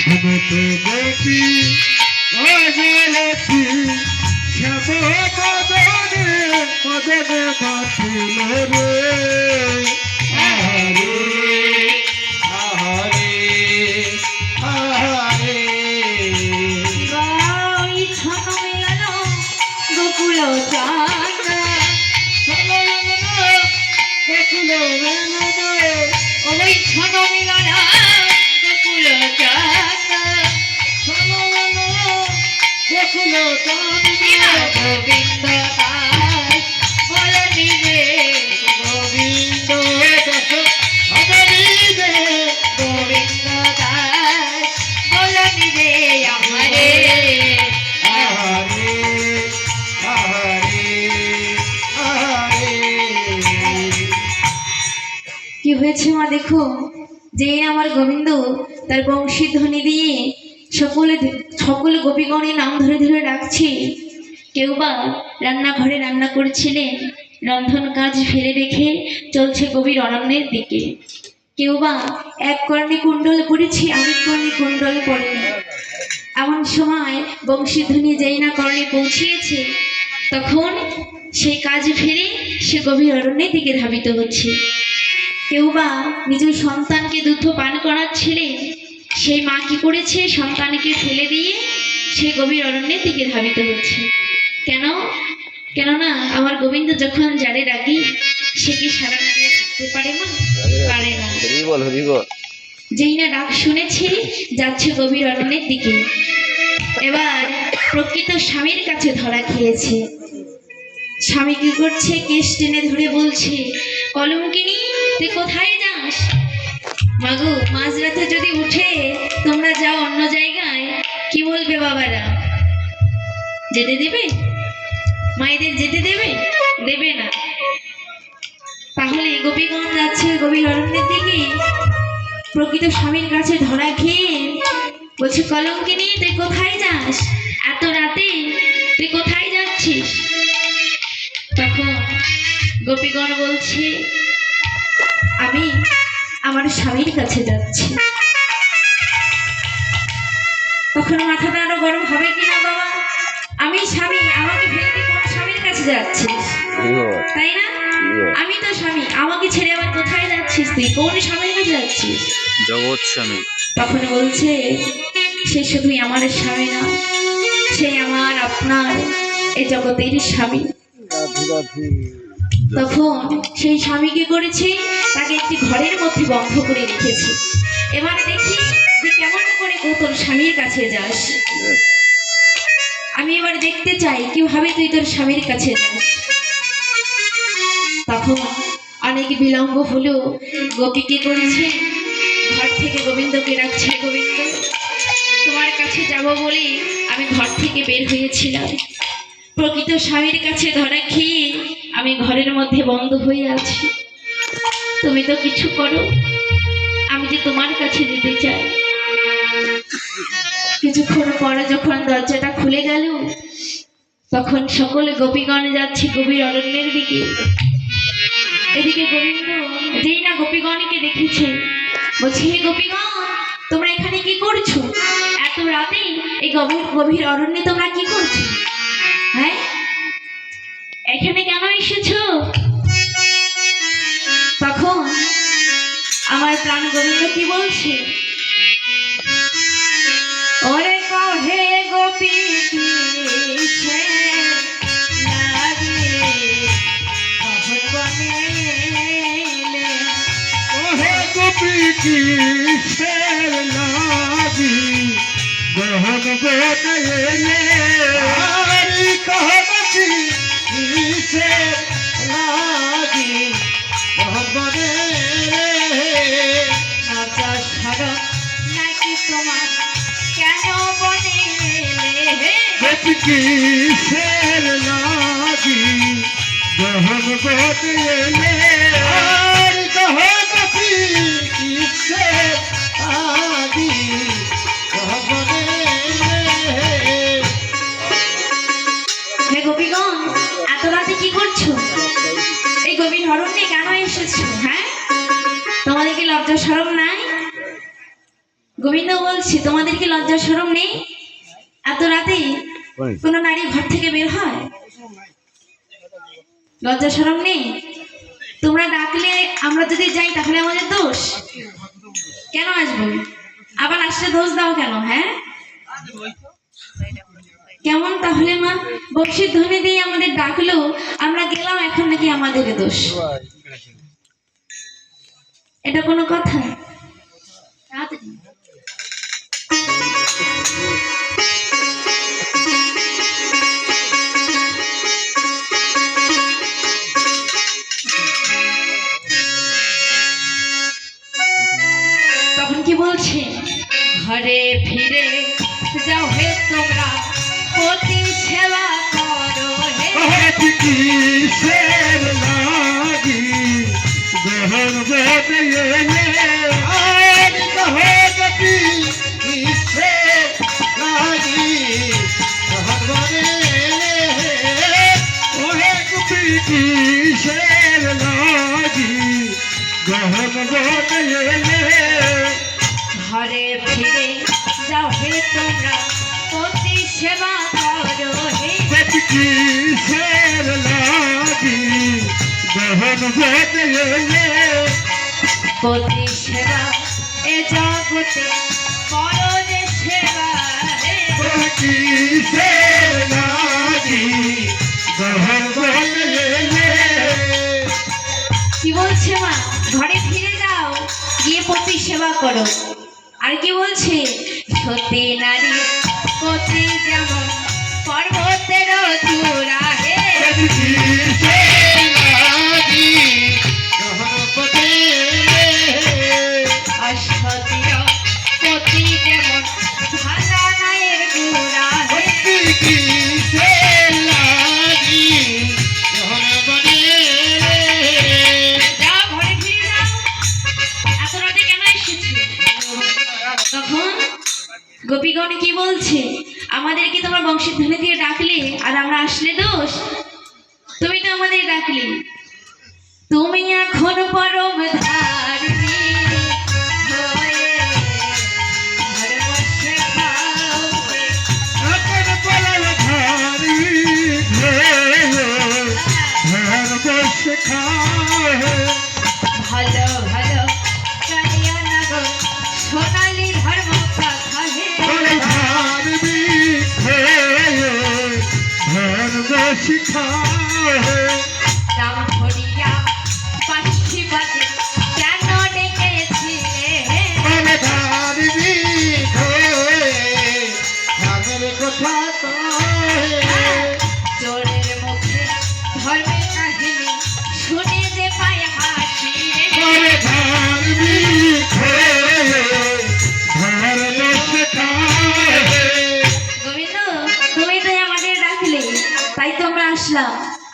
সমত গোপী অজলতি শ্যাম মদনে মদনে বাঁচিল রে কি হয়েছে মা দেখো? যে আমার গোবিন্দ তার বংশীধ্বনি দিয়ে সকলে সকল গোপীগণের নাম ধরে ধরে ডাকছে। কেউ বা রান্নাঘরে রান্না করছিলেন রন্ধন কাজ ফেলে রেখে চলছে গভীর অরণ্যের দিকে। কেউ বা এক কর্ণে কুণ্ডল পড়েছে আরেক কর্ণে কুণ্ডল পড়েনি এমন সময় বংশীধ্বনি যেই না কর্ণে পৌঁছিয়েছে, তখন সেই কাজ ফেলে সে গভীর অরণ্যের দিকে ধাবিত হচ্ছে। কেউ বা নিজের সন্তানকে দুধ পান করাচ্ছিলেন সেই মা কি করেছে? সন্তানকে ফেলে দিয়ে সে গভীর অরণ্যের দিকে ধাবিত হচ্ছে। কেন? কেননা আমার গোবিন্দ যখন যারে ডাকি সে কি সারা না দিয়ে থাকতে পারে না পারে না। যেই না ডাক শুনেছি যাচ্ছে গভীর অরণ্যের দিকে। এবার প্রকৃত স্বামীর কাছে ধরা খেয়েছে। স্বামী কি করছে? কেস টেনে ধরে বলছে কলমকিনি তুই কোথায় যাস? মাগো মাঝরাতে যদি উঠে তোমরা যাও অন্য জায়গায়, কি বলবে বাবারা? যেতে দেবে? মায়েদের যেতে দেবে? দেবে না। তাহলে গোপীগঞ্জ যাচ্ছে গভীর অরণ্যের দিকে। প্রকৃত স্বামীর কাছে ধরা খেয়ে বলছে নিয়ে তুই কোথায় যাস? এত রাতে তুই কোথায় যাচ্ছিস? তখন গোপীগণ বলছে, আমি আমার স্বামীর কাছে যাচ্ছি। তখন মাথাটা আরও গরম হবে কিনা বাবা? আমি স্বামী আমাকে ফেলে কোন স্বামীর কাছে যাচ্ছিস। তাই না? আমি তো স্বামী আমাকে ছেড়ে আবার কোথায় যাচ্ছিস তুই? কোন স্বামীর কাছে যাচ্ছিস? জগৎ স্বামী। তখন বলছে সে শুধুই আমার স্বামী না সে আমার আপনার এই জগতের স্বামী। তখন সেই স্বামী কি করেছে? তাকে একটি ঘরের মধ্যে বন্ধ করে রেখেছি। এবার দেখি যে কেমন করে তোর স্বামীর কাছে যাস। আমি এবার দেখতে চাই কীভাবে তুই তোর স্বামীর কাছে যাস। তখন অনেক বিলম্ব হলো। গোপী কি করেছে? ঘর থেকে গোবিন্দকে ডাকছে, গোবিন্দ, তোমার কাছে যাব বলে আমি ঘর থেকে বের হয়েছিলাম। প্রকৃত স্বামীর কাছে ধরা খেয়ে আমি ঘরের মধ্যে বন্ধ হয়ে আছি। তুমি তো কিছু করো, আমি যে তোমার কাছে যেতে চাই। কিছুক্ষণ পরে যখন দরজাটা খুলে গেল, তখন সকলে গোপীগণ যাচ্ছে গভীর অরণ্যের দিকে। এদিকে গোবিন্দ যেই না গোপীগণকে দেখেছে, বলছি, হে গোপীগণ, তোমরা এখানে কি করছ? এত রাতে এই গভীর গভীর অরণ্যে তোমরা কি করছ? হ্যাঁ? এখানে কেন এসেছ? প্রাণ গোবিন্দ কি বলছে? ওরে কহে গোপী কি গোপী কি লাগি? এত রাতে কি করছ? এই গভীর হরণ্যে কেন এসেছ হ্যাঁ? তোমাদের কি লজ্জা সরম নাই? গোবিন্দ বলছি, তোমাদের কি লজ্জা সরম নেই? কোনো নারী ঘর থেকে বের হয়? লজ্জা সরম নেই? তোমরা ডাকলে আমরা যদি যাই, তাহলে আমাদের দোষ? কেন আসব? আবার আসলে দোষ দাও কেন হ্যাঁ? কেমন তাহলে, মা? বংশীর ধ্বনি দিয়ে আমাদের ডাকলো, আমরা গেলাম, এখন নাকি আমাদের দোষ? এটা কোনো কথা? তাড়াতাড়ি। ঘরে ফিরে যাও তোমরা। পতি সেবা করো হে কিসের লাগি পতি সেবা এ জগতে পরনে সেবা হে কিসের লাগি দহন গেলে কি বলছে মা? ঘরে ফিরে যাও গিয়ে পতি সেবা করো। আর কি বলছে? সতী নারী পতি যেমন পর্বতের চূড়া হে। বলছে, আমাদেরকে তোমার বংশের ধ্বনি দিয়ে ডাকলে, আর আমরা আসলে দোষ? তুমি তো আমাদের ডাকলে। তুমি এখন পরম ধারিণী time.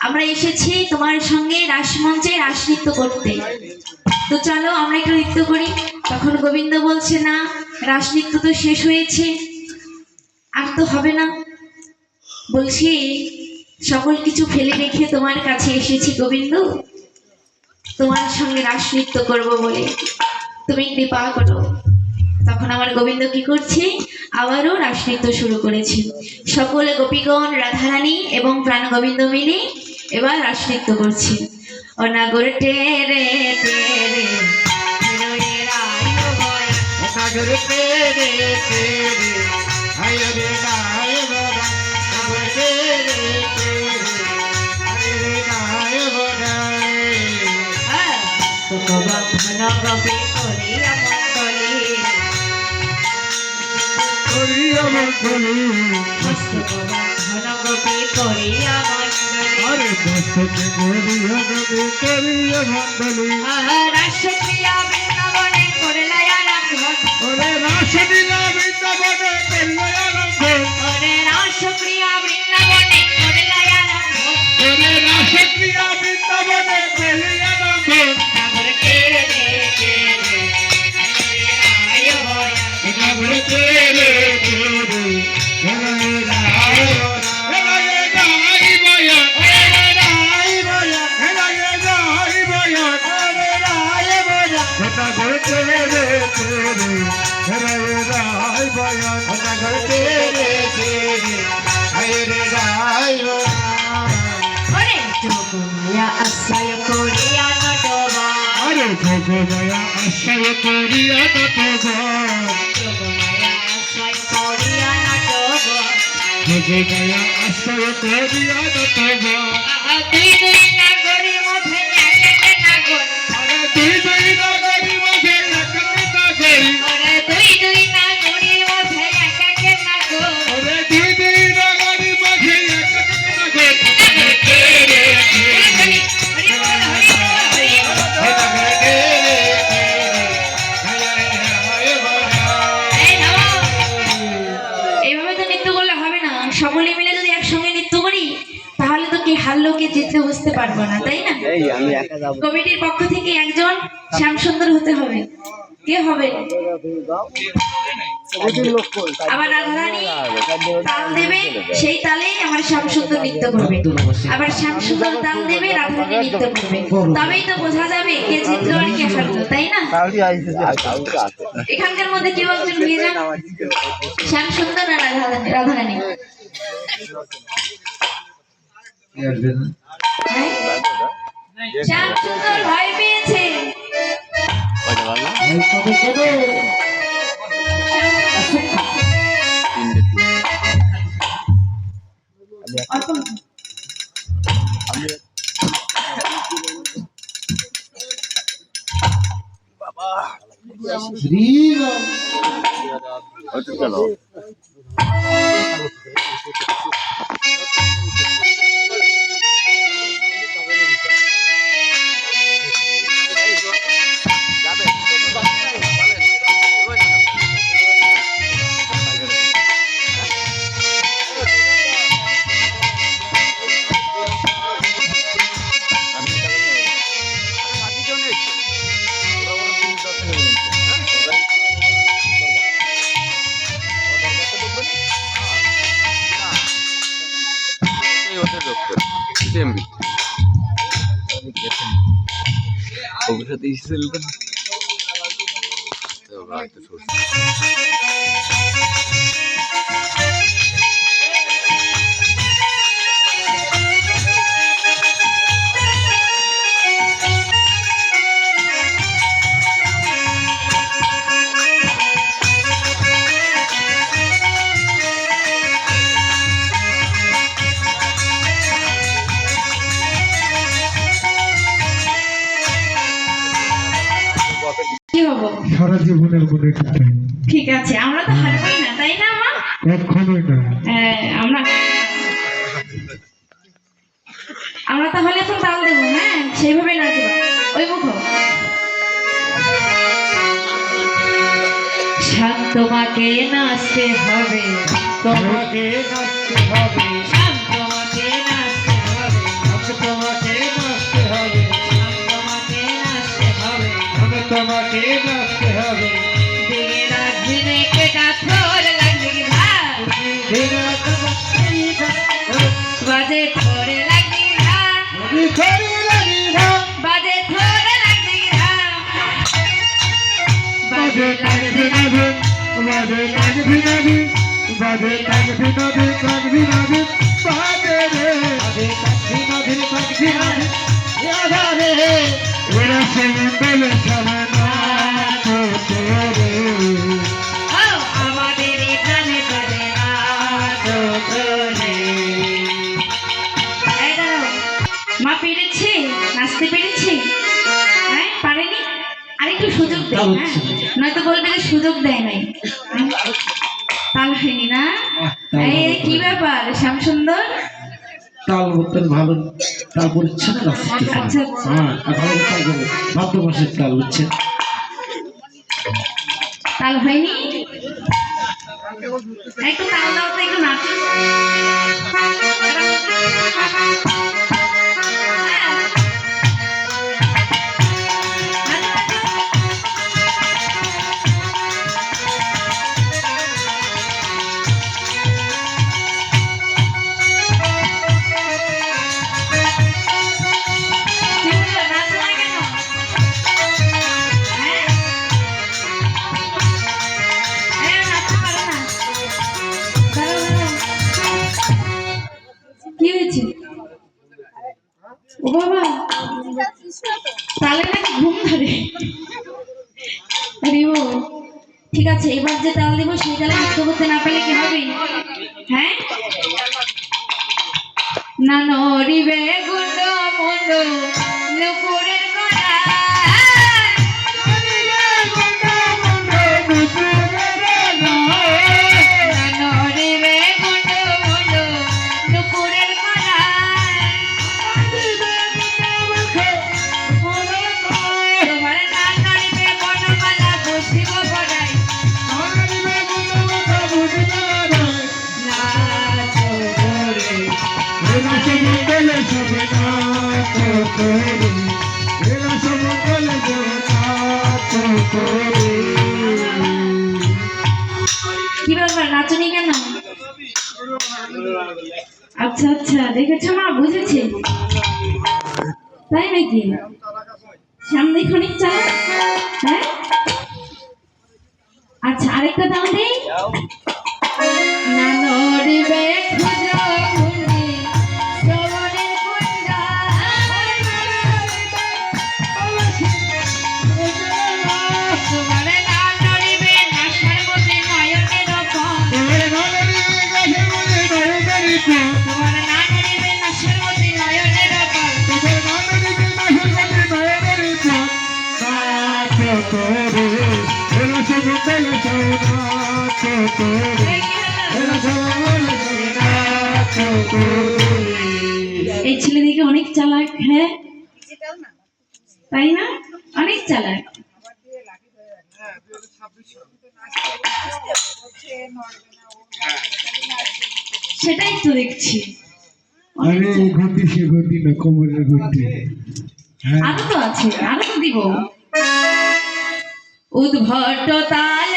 আমরা এসেছি তোমার সঙ্গে রাসমঞ্চে রাস নৃত্য করতে। তো চলো আমরা একটু নৃত্য করি। তখন গোবিন্দ বলছে, না রাস নৃত্য তো শেষ হয়েছে। আর তো হবে না। বলছি, সকল কিছু ফেলে রেখে তোমার কাছে এসেছি গোবিন্দ। তোমার সঙ্গে রাস নৃত্য করব বলে। তুমি কৃপা করো। তখন আমার গোবিন্দ কি করছে? আবারও রাস নৃত্য শুরু করেছে। সকলে গোপীগণ, রাধারানী এবং প্রাণ গোবিন্দ মিলে এবার রাস নৃত্য করছে। অনাগর টেরে টেরে হিরোয়ে রায় বয়। সাগর তেরে তেরে হায় রে গায় বড়া সাগর তেরে তেরে হায় গায় বড়া হ্যাঁ, করিয়া। আরে দশকে করিয়া গবে করিয়া মঙ্গলি রাসক্রিয়া বৃন্দাবনে করলে আরম্ভ ওরে রাস দিলা বৃন্দাবনে করিয়া আরম্ভ ওরে রাসক্রিয়া বৃন্দাবনে করলে আরম্ভ ওরে রাস ক্রিয়া বৃন্দাবনে করিয়া আরম্ভ সাগর তেরে তেরে আয় বড় সাগর তেরে তেরে হায় রে গায় বড়া হায় রে যোগমায়া আশ্রয় করিয়া নটবর যোগমায়া আশ্রয় করিয়া নটবা যোগমায়া আশ্রয় করিয়া নটবর দুই দুই নাগরী মধ্যে একে নাগর। দুই দুই নগরী মাঝে একাকে নগরী দুই দুই তো কি হারলো কে জিততে বুঝতে পারব না তাই না? এই আমি একা যাব। কমিটির পক্ষ থেকে একজন শ্যামসুন্দর হতে হবে। কে হবে? আবার রাধারানী তাল দেবে সেই তালে আমার শ্যামসুন্দর নৃত্য করবে। আবার শ্যামসুন্দর তাল দেবে নৃত্য করবে। তবেই তো বোঝা যাবে কে জিতলো আর কে হারলো তাই না? এখানকার মধ্যে কেউ একজন নিয়ে যান। শ্যামসুন্দর আর রাধারানী। হ্যাঁ? ভয় পেয়েছে। অর্পণ সাথে এসেছিল তো শান্ত মাকে নাচতে হবে তোমাকে নাচতে হবে শান্ত মাকে নাচতে হবে তোমাকে নাচতে হবে শান্ত মাকে নাচতে হবে তোমাকে নাচতে হবে। দিনে রাত কেটা বাজে বাজে বাজে বাজে লাগবি নাবি বাজে লাগবি নাবি লাগবি নাবি বাজে রে। বাজে রাধা রে। রে আমাদের থোরে এই দাঁড়াও। মা পেরেছে? নাচতে পেরেছে? হ্যাঁ পারেনি? আরেকটু সুযোগ দেয় হ্যাঁ। নয়তো বলবে যে সুযোগ দেয় নাই? তাল হয়নি না? এই কি ব্যাপার? শ্যামসুন্দর তাল মতন ভালো তাল পড়ছে না? আচ্ছা। হ্যাঁ ভালো তাল করবে ভাদ্র মাসের তাল হচ্ছে। তাল হয়নি? একটু তাল দাও তো একটু নাচো। আছে এবার যে তাল দিব সেই তালে কেন? আচ্ছা আচ্ছা দেখেছ মা, বুঝেছি। তাই নাকি? সামনে খনিক চালা। হ্যাঁ? আচ্ছা আরেকটা দাম দেই। না নড়িবে এই ছেলে দেখে অনেক চালাক হ্যাঁ? তাই না? অনেক চালাক। সেটাই তো দেখছি। অনেক আরে ঘটি সে ঘটি না কোমরের ঘটি। হ্যাঁ। আরও তো আছে আরও তো দিব। উদ্ভট তালে